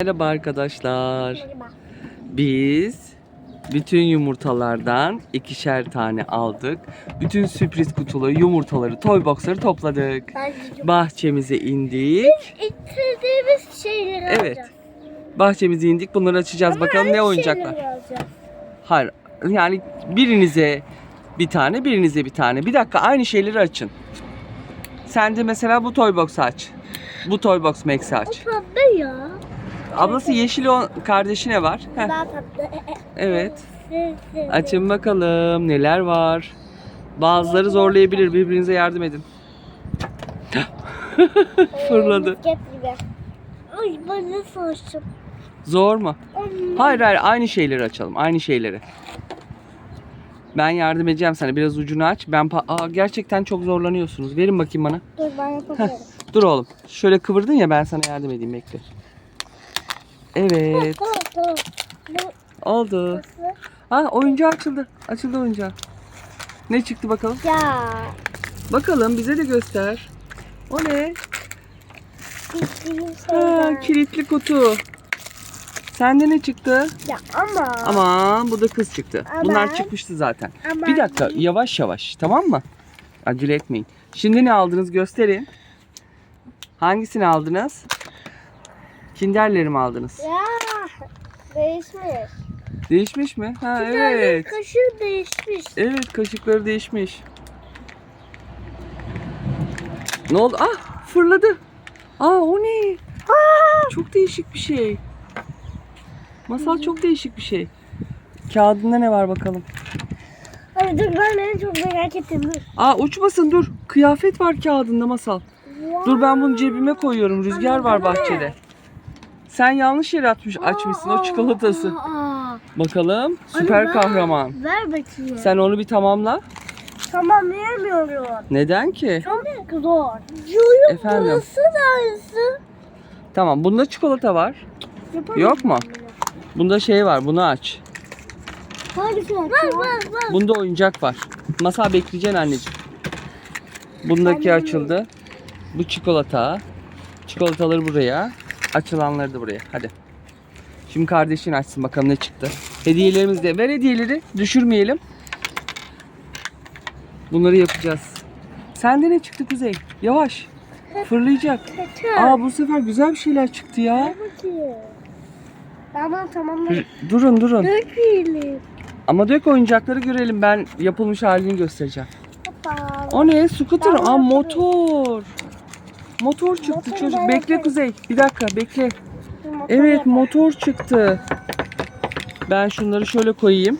Merhaba arkadaşlar. Merhaba. Biz bütün yumurtalardan ikişer tane aldık. Bütün sürpriz kutuları, yumurtaları, toy boxları topladık. Bahçemize indik. istediğimiz şeyleri Evet. alacağız. Bahçemize indik. Bunları açacağız. Ama Bakalım ne oyuncaklar. Hayır. Yani birinize bir tane, birinize bir tane. Bir dakika aynı şeyleri açın. Sen de mesela bu toy box aç. Bu toy box Max'i O aç. tatlı ya. Ablası yeşil o kardeşine var. Heh, Daha tatlı. evet. Açın bakalım neler var. Bazıları zorlayabilir. Birbirinize yardım edin. Fırladı. Gibi. Ay ben de soğuştum. Zor mu? Hayır hayır aynı şeyleri açalım. Aynı şeyleri. Ben yardım edeceğim sana. Biraz ucunu aç. Ben pa- Aa, gerçekten çok zorlanıyorsunuz. Verin bakayım bana. Dur ben yapamıyorum. Dur oğlum. Şöyle kıvırdın ya ben sana yardım edeyim bekle. Evet. Oldu. Ha oyuncağı açıldı. Açıldı oyuncağı. Ne çıktı bakalım? Ya. Bakalım bize de göster. O ne? Ha, kilitli kutu. Sende ne çıktı? Ya ama. Aman bu da kız çıktı. Ama- Bunlar çıkmıştı zaten. Ama Bir dakika yavaş yavaş tamam mı? Acele etmeyin. Şimdi ne aldınız gösterin. Hangisini aldınız? Kinderleri mi aldınız? Ya. Değişmiş. Değişmiş mi? Ha tane evet. Kaşığı değişmiş. Evet kaşıkları değişmiş. Ne oldu? Ah fırladı. Aa o ne? Çok değişik bir şey. Masal çok değişik bir şey. Kağıdında ne var bakalım. Ay dur ben en çok merak ettim. Dur. Aa uçmasın dur. Kıyafet var kağıdında masal. Dur ben bunu cebime koyuyorum. Rüzgar var bahçede. Sen yanlış yere atmış, açmışsın o çikolatası. Aa, Bakalım. Süper ver. kahraman. Ver bakayım. Sen onu bir tamamla. Tamamlayamıyorum. Neden ki? Çok zor. Yuyum Efendim? burası da aynısı. Tamam bunda çikolata var. Yapamam. Yok mu? Bunda şey var bunu aç. Hangisi var? Ver ver. Bunda oyuncak var. Masa bekleyeceksin anneciğim. Bundaki açıldı. Bu çikolata. Çikolataları buraya. Açılanları da buraya. Hadi. Şimdi kardeşin açsın bakalım ne çıktı. Hediyelerimiz de. Ver hediyeleri. Düşürmeyelim. Bunları yapacağız. Sende ne çıktı Kuzey? Yavaş. Fırlayacak. Aa bu sefer güzel bir şeyler çıktı ya. Tamam tamam. Dur- Durun durun. Ama dök oyuncakları görelim. Ben yapılmış halini göstereceğim. Hoppa. O ne? Scooter. Aa motor. Motor çıktı Motoru çocuk. Bekle yaparım. Kuzey. Bir dakika bekle. Motor Evet yapalım. motor çıktı. Ben şunları şöyle koyayım.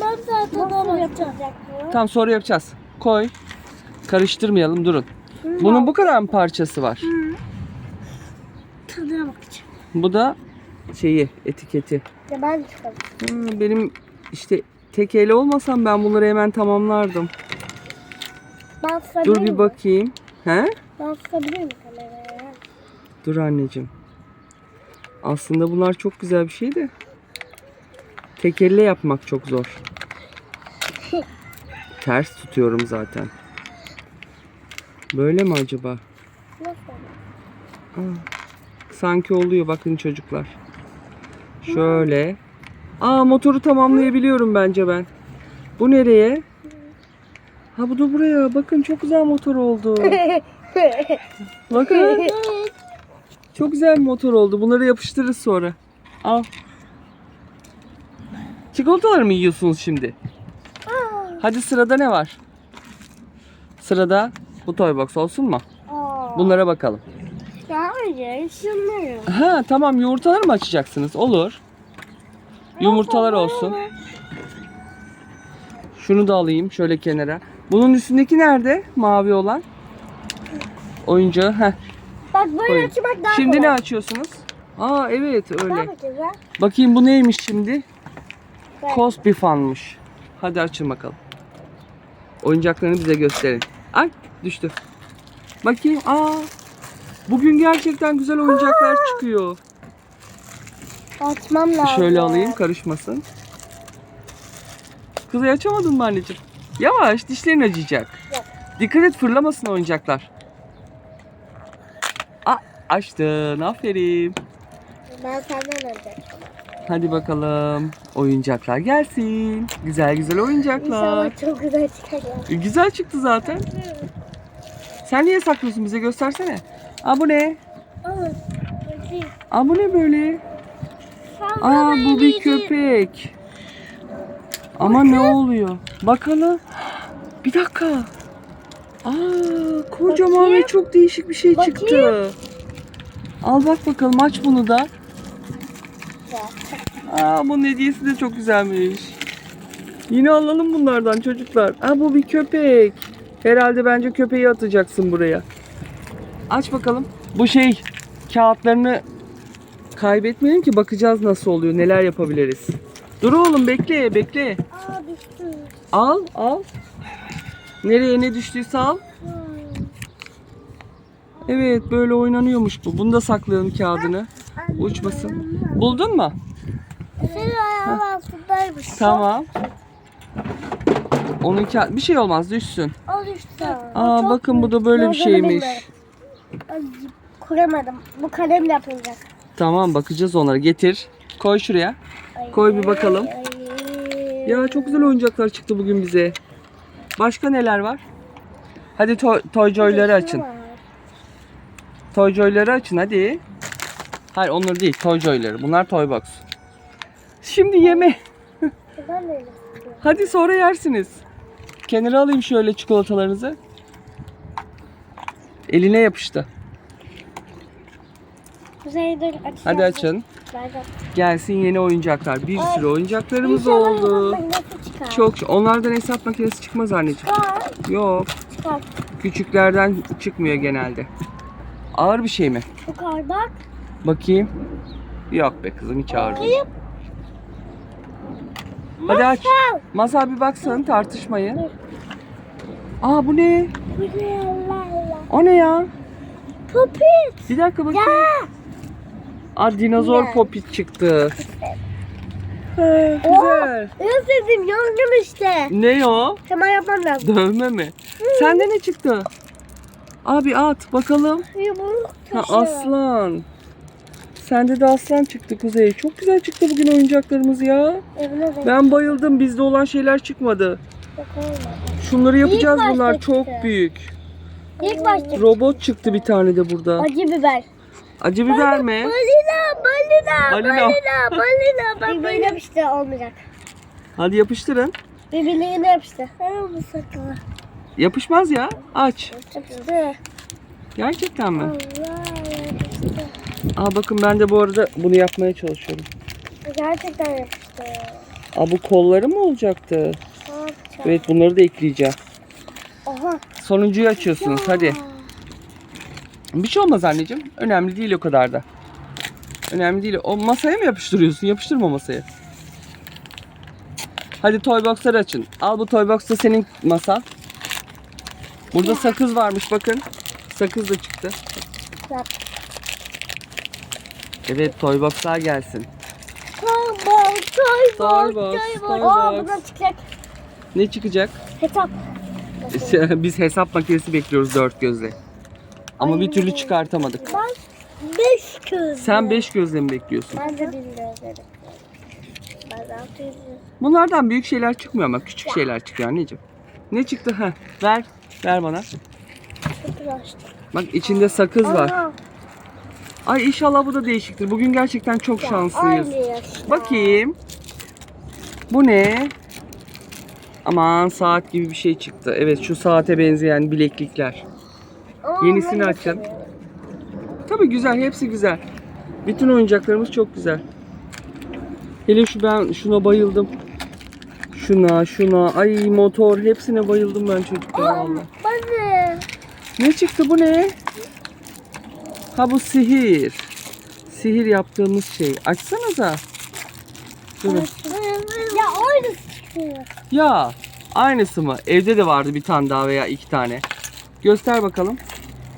Ben zaten onu yapacağım. Tam sonra yapacağız. Koy. Karıştırmayalım durun. Bunun bu kadar mı parçası var? Tadına bakacağım. Bu da şeyi etiketi. Ya ben çıkalım. Hmm, benim işte tek eli olmasam ben bunları hemen tamamlardım. Ben Dur bir miyim? bakayım. He? Ben tutabilir miyim kameraya? Dur anneciğim. Aslında bunlar çok güzel bir şey de. Tek elle yapmak çok zor. Ters tutuyorum zaten. Böyle mi acaba? Nasıl? Sanki oluyor bakın çocuklar. Şöyle. Aa motoru tamamlayabiliyorum bence ben. Bu nereye? Ha bu da buraya. Bakın çok güzel motor oldu. Bakın. Çok güzel bir motor oldu. Bunları yapıştırırız sonra. Al. Çikolatalar mı yiyorsunuz şimdi? Hadi sırada ne var? Sırada bu toy box olsun mu? Bunlara bakalım. Hayır şunları. Ha tamam yumurtaları mı açacaksınız? Olur. Yumurtalar olsun. Şunu da alayım şöyle kenara. Bunun üstündeki nerede? Mavi olan. Oyuncağı. Heh. Bak böyle Koyun. açmak daha Şimdi ne açıyorsunuz? Aa evet öyle. ha? Bakayım bu neymiş şimdi? Ben- Cosby fanmış. Hadi açın bakalım. Oyuncaklarını bize gösterin. Ay düştü. Bakayım. Aa. Bugün gerçekten güzel oyuncaklar çıkıyor. Açmam lazım. Şöyle alayım karışmasın. Kızı açamadın mı anneciğim? Yavaş dişlerin acıyacak. Yok. Dikkat et fırlamasın oyuncaklar. Açtın aferin. Ben senden önce. Hadi bakalım. Oyuncaklar gelsin. Güzel güzel oyuncaklar. İnşallah çok güzel çıkar ya. E, Güzel çıktı zaten. Sen niye saklıyorsun bize göstersene. Aa bu ne? Aa bu ne böyle? Aa bu bir köpek. Ama ne oluyor? Bakalım. Bir dakika. Aa kocaman Bakayım. ve çok değişik bir şey Bakayım. çıktı. Al bak bakalım aç bunu da. Aa bunun hediyesi de çok güzelmiş. Yine alalım bunlardan çocuklar. Aa bu bir köpek. Herhalde bence köpeği atacaksın buraya. Aç bakalım. Bu şey kağıtlarını kaybetmeyelim ki bakacağız nasıl oluyor, neler yapabiliriz. Dur oğlum bekle, bekle. Al, al. Nereye ne düştüyse al. Evet böyle oynanıyormuş bu. Bunu da saklayalım kağıdını. Uçmasın. Buldun mu? Senin ayağın altındaymış. Tamam. Onun ka- bir şey olmaz düşsün. O düştü. Aa Çok bakın bu da böyle bir şeymiş. Kuramadım. Bu kalemle yapılacak. Tamam bakacağız onlara. Getir. Koy şuraya. Ay, Koy bir bakalım. Ya çok güzel oyuncaklar çıktı bugün bize. Başka neler var? Hadi to- Toy Joy'ları açın. Toy Joy'ları açın hadi. Hayır onları değil Toy Joy'ları. Bunlar Toy Box. Şimdi yeme. Hadi sonra yersiniz. Kenara alayım şöyle çikolatalarınızı. Eline yapıştı. Kuzeydir açacağım. Hadi açın. Gelsin yeni oyuncaklar. Bir sürü oyuncaklarımız oldu. Çok. Onlardan hesap makinesi çıkmaz anneciğim. Yok. Çıkar. Küçüklerden çıkmıyor genelde. Ağır bir şey mi? Yukarıdan. Bakayım. Yok be kızım hiç ağır değil. Kayıp. Hadi aç. Masal. Masal bir baksın tartışmayın. Aa bu ne? Bu ne Allah Allah. O ne ya? Popit. Bir dakika bakayım. Ya. Aa dinozor Ya. popit çıktı. Oh. güzel. Özledim yangın işte. Ne o? Hemen yapmam lazım. Dövme mi? Sende ne çıktı? Abi at bakalım. Ha aslan. Sende de aslan çıktı Kuzey. Çok güzel çıktı bugün oyuncaklarımız ya. Ben bayıldım. Bizde olan şeyler çıkmadı. Şunları yapacağız başta bunlar. çıktı. Çok büyük. İlk başta Robot çıktı bir tane de burada. acı biber. Acı biber mi? Balina, balina, Balina. balina, balina. Ben Birbirine yapıştı olmayacak. Hadi yapıştırın. Birbirine yapıştı. Ha bu saklı. Yapışmaz ya. Aç. Yapıştı. Gerçekten mi? Allah yapıştı. Aa bakın ben de bu arada bunu yapmaya çalışıyorum. Gerçekten yapıştı. Aa bu kolları mı olacaktı? Evet bunları da ekleyeceğim. Oha. Sonuncuyu açıyorsunuz hadi. Bir şey olmaz anneciğim. Önemli değil o kadar da. Önemli değil. O masaya mı yapıştırıyorsun? Yapıştırma masaya. Hadi toy box'ları açın. Al bu toy box da senin masa. Burada sakız varmış bakın. Sakız da çıktı. Yap. Evet toy box'lar gelsin. Toy toy toy box. Aa bundan çıkacak. Ne çıkacak? Hesap. Biz hesap makinesi bekliyoruz dört gözle. Ama bir türlü çıkartamadık. Ben beş göz. Sen beş gözle mi bekliyorsun? Ben de altı yüz. Bunlardan büyük şeyler çıkmıyor ama küçük şeyler çıkıyor anneciğim. Ne çıktı? Heh, ver. Ver bana. Bak içinde sakız var. Ay inşallah bu da değişiktir. Bugün gerçekten çok şanslıyız. Bakayım. Bu ne? Aman saat gibi bir şey çıktı. Evet şu saate benzeyen bileklikler. Yenisini açın. Tabii güzel, hepsi güzel. Bütün oyuncaklarımız çok güzel. Hele şu ben şuna bayıldım. Şuna, şuna, ay motor hepsine bayıldım ben çocuklar valla. De. Ne çıktı bu ne? Ha bu sihir. Sihir yaptığımız şey. Açsanıza. Durun. Ya aynısı çıkıyor. Ya aynısı mı? Evde de vardı bir tane daha veya iki tane. Göster bakalım.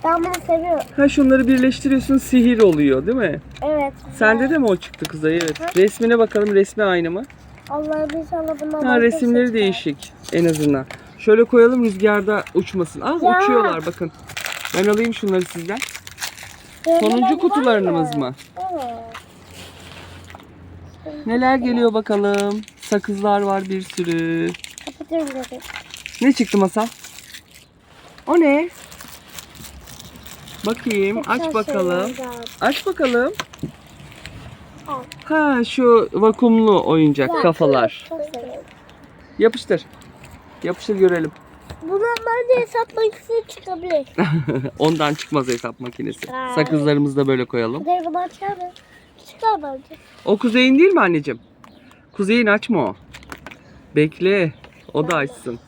Ben bunu seviyorum. Ha şunları birleştiriyorsun sihir oluyor değil mi? Evet. Sende de mi o çıktı kızay? Evet. Resmine bakalım resmi aynı mı? Allah'ım inşallah bundan Ha başka resimleri değişik en azından. Şöyle koyalım rüzgarda uçmasın. Az Ya. uçuyorlar bakın. Ben alayım şunları sizden. Sonuncu kutularımız mı? Evet. Neler geliyor bakalım. Sakızlar var bir sürü. Kapatıyorum zaten. Ne çıktı masal? O ne? Bakayım aç bakalım. Aç bakalım. Ha şu vakumlu oyuncak kafalar. Çok seviyorum. Yapıştır. Yapıştır görelim. Bundan bence hesap makinesi çıkabilir. Ondan çıkmaz hesap makinesi. Ay. Sakızlarımızı da böyle koyalım. Telefondan çıkar mı? Çıkar bence. O kuzeyin değil mi anneciğim? Kuzeyin açma o. Bekle. O da açsın.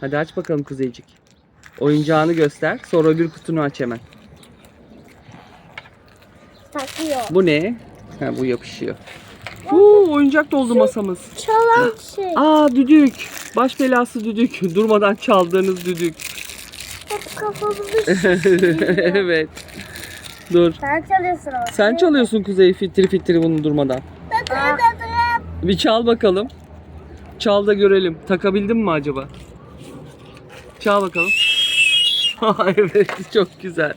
Hadi aç bakalım kuzeycik. Oyuncağını göster. Sonra öbür kutunu aç hemen. Takıyor. Bu ne? Ha, bu yapışıyor. Huu, oyuncak doldu masamız. Çalan şey. Aa düdük. Baş belası düdük. Durmadan çaldığınız düdük. Hep kafamızı şişiriyor. evet. Dur. Sen çalıyorsun ama. Sen çalıyorsun Kuzey fitri fitri bunu durmadan. Aa. Bir çal bakalım. Çal da görelim. Takabildin mi acaba? Çal bakalım. evet çok güzel.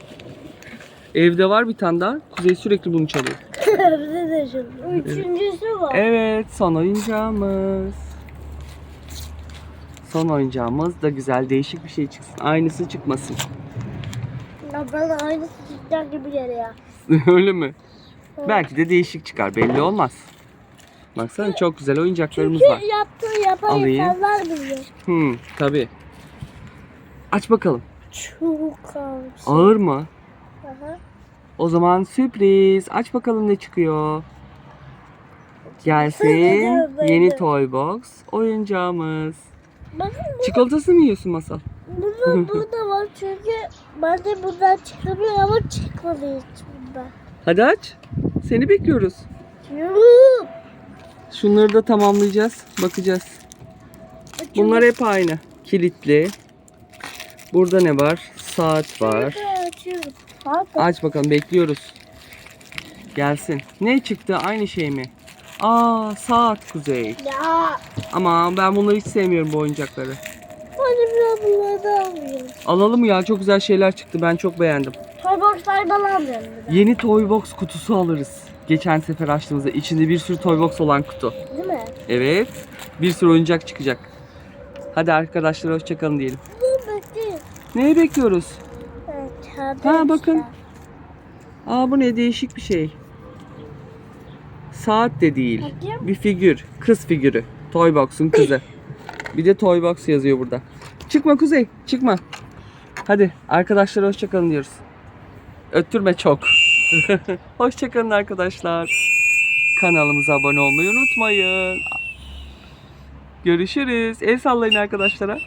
Evde var bir tane daha. Kuzey sürekli bunu çalıyor. Bize de şunu. Üçüncüsü var. Evet son oyuncağımız. Son oyuncağımız da güzel değişik bir şey çıksın. Aynısı çıkmasın. Ya bana aynısı çıkacak gibi geliyor. Öyle mi? Belki de değişik çıkar belli olmaz. Baksana çok güzel oyuncaklarımız Çünkü var. yaptığı yapan Alayım. insanlar biliyor. Hmm, tabii. Aç bakalım. Çok ağır. Ağır mı? Aha. O zaman sürpriz. Aç bakalım ne çıkıyor. Gelsin. Yeni toy box oyuncağımız. Bakın Çikolatasını mı yiyorsun masal? bunun burada var çünkü ben de buradan çıkamıyor ama çıkmadı hiç bundan. Hadi aç. Seni bekliyoruz. Yuh! Şunları da tamamlayacağız. Bakacağız. Bunlar hep aynı. Kilitli. Burada ne var? Saat var. Açıyorum. Aç bakalım bekliyoruz. Gelsin. Ne çıktı? Aynı şey mi? Aa saat kuzey. Ya. Ama ben bunları hiç sevmiyorum bu oyuncakları. Hadi biraz bunları da almıyorum. Alalım ya çok güzel şeyler çıktı. Ben çok beğendim. Toyboxlardan almıyorum bir de. Yeni toy box kutusu alırız. Geçen sefer açtığımızda içinde bir sürü toy box olan kutu. Değil mi? Evet. Bir sürü oyuncak çıkacak. Hadi arkadaşlar hoşçakalın diyelim. Dur bekleyin. Neyi bekliyoruz? Ha, bakın. Aa bu ne değişik bir şey. Saat de değil. Bakayım. Bir figür. Kız figürü. Toy box'un kızı. Bir de toy box yazıyor burada. Çıkma Kuzey. Çıkma. Hadi arkadaşlar hoşçakalın diyoruz. Öttürme çok. hoşçakalın arkadaşlar. Kanalımıza abone olmayı unutmayın. Görüşürüz. El sallayın arkadaşlara.